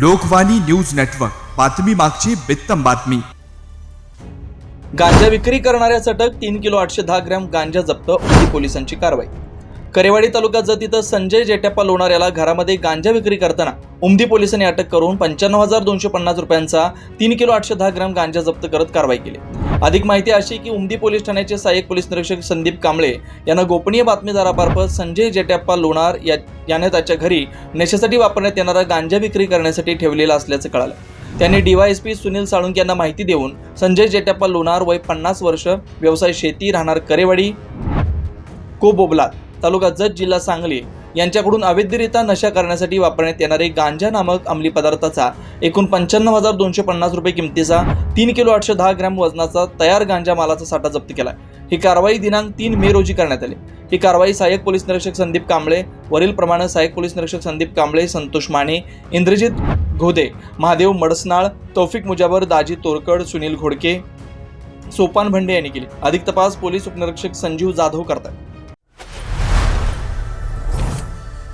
Lokvani news network. बातमी मागची बित्तम बातमी. गांजा विक्री करणाऱ्या सटक तीन किलो आठशे दहा ग्रॅम गांजा जप्त पोलिसांची कारवाई. करेवाडी तालुक्यात जत इथं संजय जेटप्पा लोणार याला घरामध्ये गांजा विक्री करताना उमदी पोलिसांनी अटक करून पंच्याण्णव हजार दोनशे पन्नास रुपयांचा तीन किलो आठशे दहा ग्राम गांजा जप्त करत कारवाई केली. अधिक माहिती अशी की उमदी पोलीस ठाण्याचे सहाय्यक पोलीस निरीक्षक संदीप कांबळे यांना गोपनीय बातमीदारामार्फत संजय जेटप्पा लोणार या याने त्याच्या घरी नेशेसाठी वापरण्यात येणारा गांजा विक्री करण्यासाठी ठेवलेला असल्याचं कळालं. त्यांनी डीवायएसपी सुनील साळुंके यांना माहिती देऊन संजय जेटप्पा लोणार वय पन्नास वर्ष व्यवसाय शेती राहणार करेवाडी कोबोबलात तालुका जत जिल्हा सांगली यांच्याकडून अवैधरित्या नशा करण्यासाठी वापरण्यात येणारे गांजा नामक अंमली पदार्थाचा एकूण पंच्याण्णव हजार दोनशे पन्नास रुपये किमतीचा तीन किलो आठशे दहा ग्रॅम वजनाचा तयार गांजा मालाचा साठा जप्त केला ही कारवाई दिनांक तीन मे रोजी करण्यात आली. ही कारवाई सहाय्यक पोलीस निरीक्षक संदीप कांबळे वरील प्रमाणे सहाय्यक पोलीस निरीक्षक संदीप कांबळे संतोष माने इंद्रजित घोदे महादेव मडसनाळ तौफिक मुजाबर दाजी तोरकड सुनील घोडके सोपान भंडे यांनी केली. अधिक तपास पोलीस उपनिरीक्षक संजीव जाधव करतात